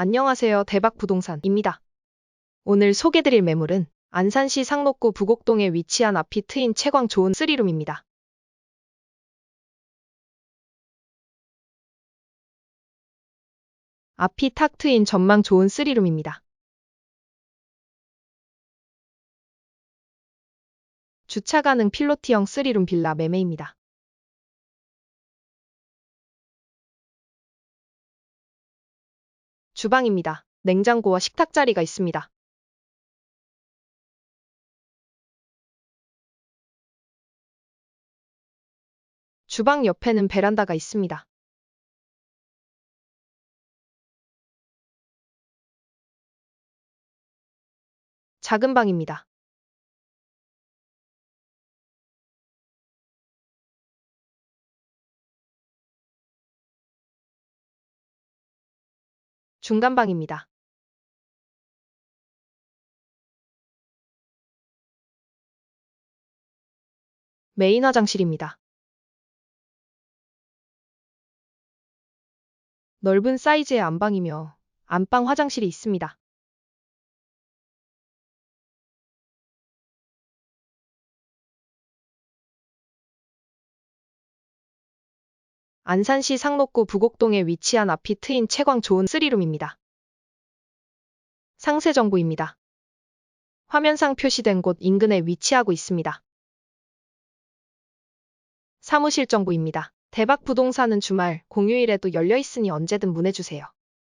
안녕하세요. 대박 부동산입니다. 오늘 소개드릴 매물은 안산시 상록구 부곡동에 위치한 앞이 트인 채광 좋은 3룸입니다. 앞이 탁 트인 전망 좋은 3룸입니다. 주차 가능 필로티형 3룸 빌라 매매입니다. 주방입니다. 냉장고와 식탁 자리가 있습니다. 주방 옆에는 베란다가 있습니다. 작은 방입니다. 중간 방입니다. 메인 화장실입니다. 넓은 사이즈의 안방이며 안방 화장실이 있습니다. 안산시 상록구 부곡동에 위치한 앞이 트인 채광 좋은 3룸입니다. 상세 정보입니다. 화면상 표시된 곳 인근에 위치하고 있습니다. 사무실 정보입니다. 대박 부동산은 주말, 공휴일에도 열려 있으니 언제든 문의주세요.